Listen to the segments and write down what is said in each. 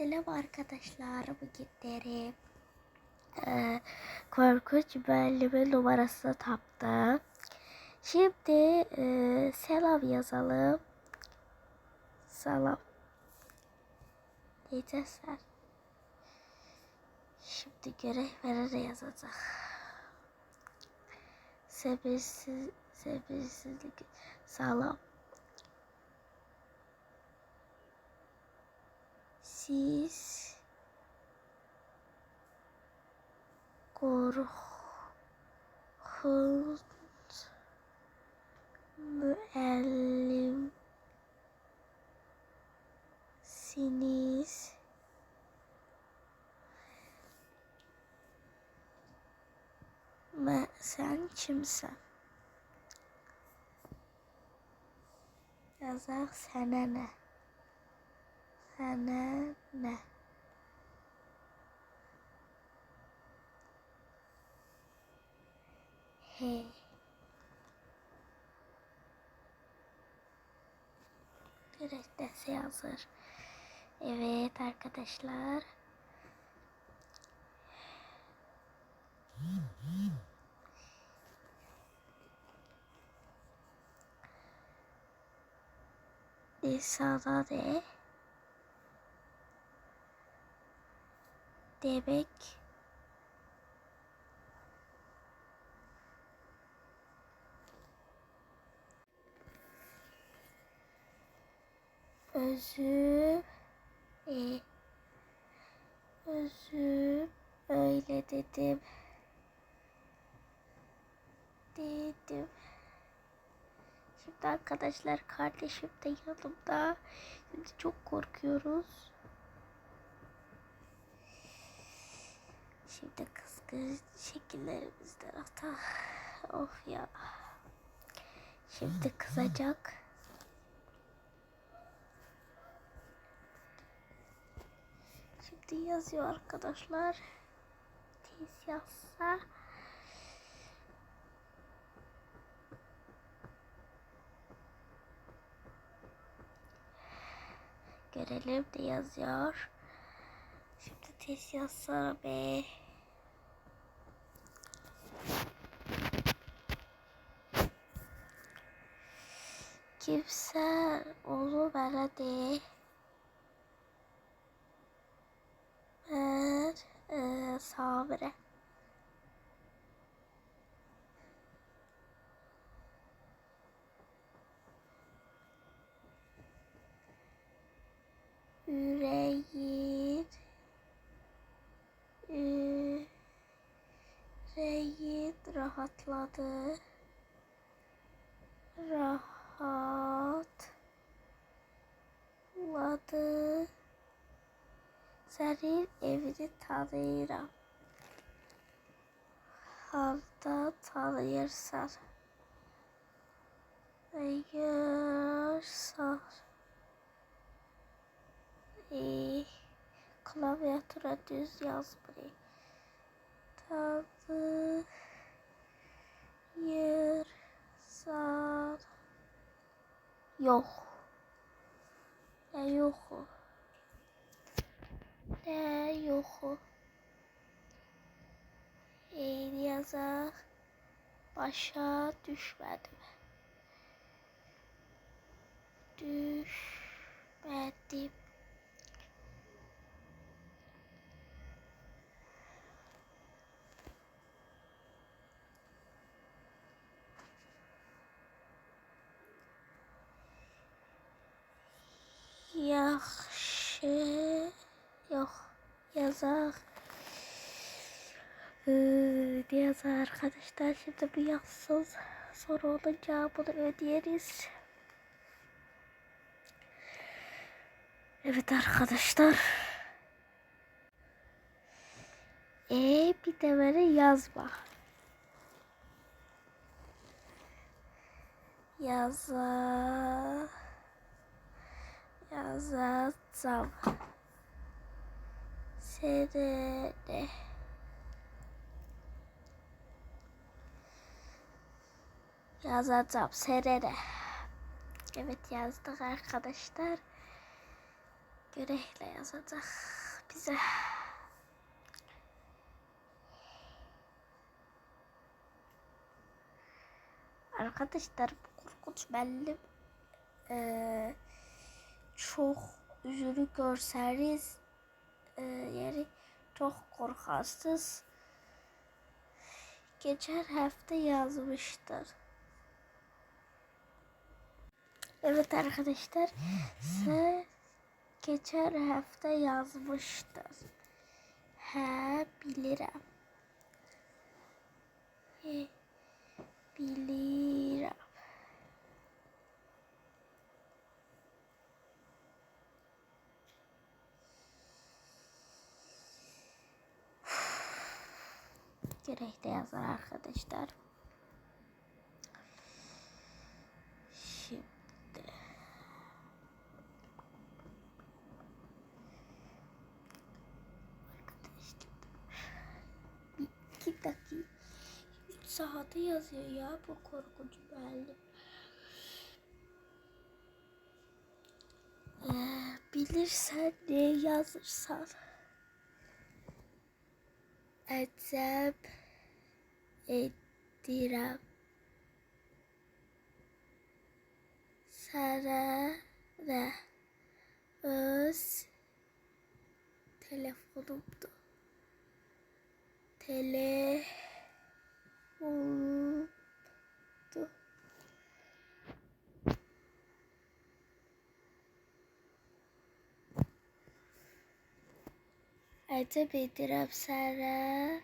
Selam arkadaşlar. Bugün derim. Ee, korkunç müellime numarasını taptı. Şimdi e, selam yazalım. Selam. Diyeceğiz sen. Şimdi görevlere yazacak. Sebirsiz, sebirsizlik. Salam. Siz korkunç müellimsiniz. Me, sen kimsin? Yazar sana ne? Sana ne? He. Gerekçesi hazır. Evet arkadaşlar. Lisada de demek. Özür e, özür öyle dedim. Dedim. Şimdi arkadaşlar kardeşim de yanımda. Şimdi çok korkuyoruz şimdi kızgın şekillerimizden hata of ya şimdi kızacak Şimdi yazıyor arkadaşlar. Tez yazsa. Görelim de yazıyor. Şimdi tez yazsa be. Kimse onu bana de. Ver e, sabire. Yüreğin yüreğin. Rahatladı. Senin evini tanıyıram. Halda tanıyırsan. Tanıyırsan. İyi. Klaviatura düz yaz burayı. Yok. Ne yok Ne yok. Eğil yazar. Başa düşmedim. Düşmedim. Yaxşı. Yok. Yazar. Ee, ne arkadaşlar şimdi bu yazsın. Sonra onun cevabını ödeyeriz. Evet arkadaşlar. E bir de böyle yazma. Yaza yazacağım. Serene. Yazacağım serene. Evet yazdık arkadaşlar. Görevle yazacak bize. Arkadaşlar bu korkunç belli. Ee, çok üzülü görseniz çok korkarsınız. Geçen hafta yazmıştır. Evet arkadaşlar size geçen hafta yazmıştır. He bilirim. He, bilirim. Gerekli yazar arkadaşlar. Şimdi arkadaşlar bir dakika üç saate yazıyor ya bu korkunç belli. Ee, bilirsen ne yazırsan etsem ettirem sana ve öz telefonumdu. Telefonumdu. Ettirem sana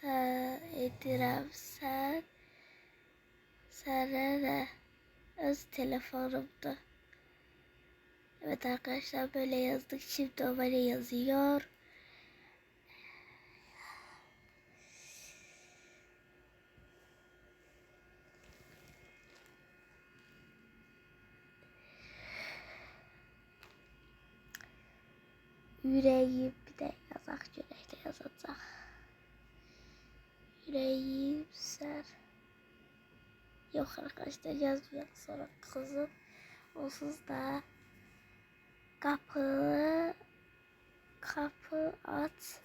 sen edirəm sen sana da öz telefonumda. Evet arkadaşlar böyle yazdık. Şimdi o bana yazıyor. Yüreğim bir de yazak yürekte yazacak. Yüreğim ser. Yok arkadaşlar yazmıyor sonra kızım. Onsuz da kapı kapı at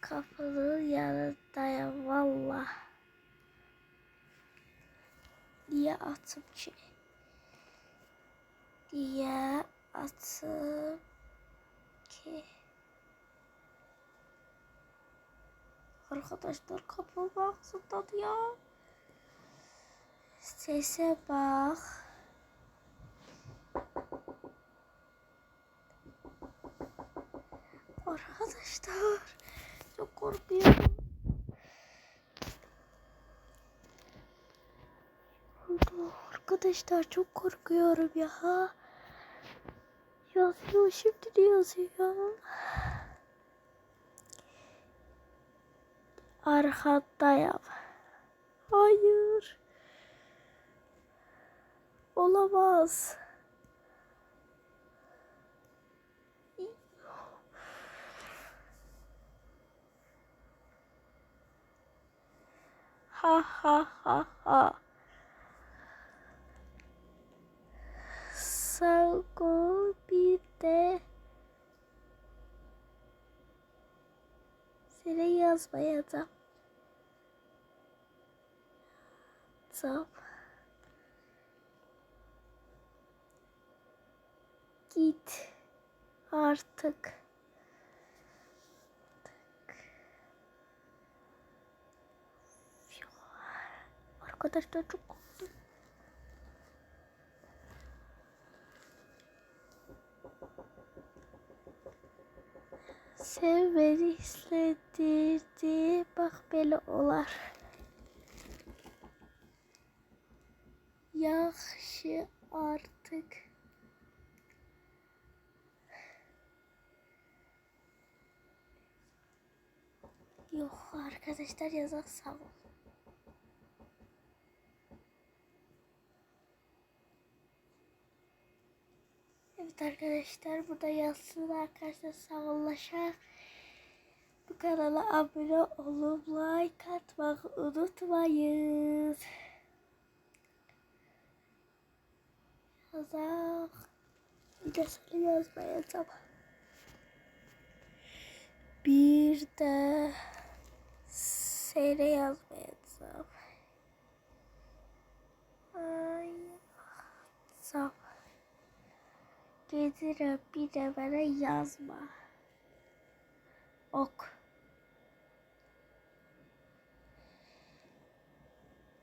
kapının yanındayım valla. Niye atım ki? Niye atım ki? Arkadaşlar kapı baksınlar ya. Sese bak. Arkadaşlar çok korkuyorum. Arkadaşlar çok korkuyorum ya. Yazıyor şimdi de yazıyor. Arkadayım. Hayır. Olamaz. Ha ha ha ha. Bir de seni yazmayacağım. Tamam. Git artık. Arkadaşlar çok Sen beni hissettirdi. Bak böyle olar. Yaxşı artık. Yok arkadaşlar yazak sağ ol. Evet arkadaşlar burada yazsın arkadaşlar sağollaşa. Bu kanala abone olup like atmayı unutmayın. yazak. Bir de seni yazmayacağım. Bir de seni yazmayacağım. Ay. Sağ Gelir bir de bana yazma. Ok.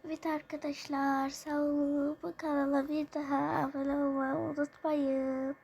Evet arkadaşlar sağ olun. Bu kanala bir daha abone olmayı unutmayın.